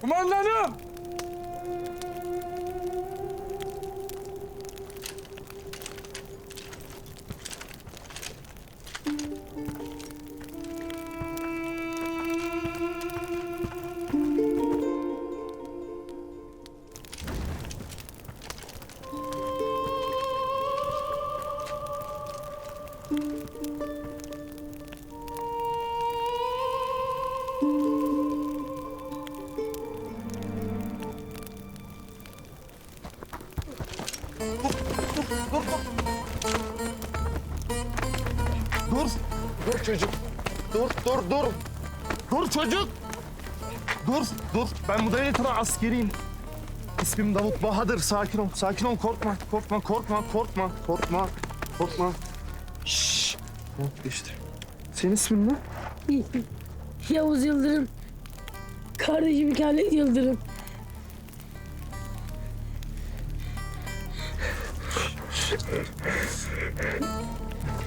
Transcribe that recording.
Kumandanım! Dur. Dur çocuk. Dur, dur, dur. Dur çocuk. Dur, dur. Ben bu devletin askeriyim. İsmim Davut Bahadır. Sakin ol, sakin ol. Korkma, korkma, korkma, korkma, korkma, korkma. Şşş. Tamam, geçti. Senin ismin ne? Yavuz Yıldırım. Kardeşim Halit Yıldırım. Ha ha ha ha!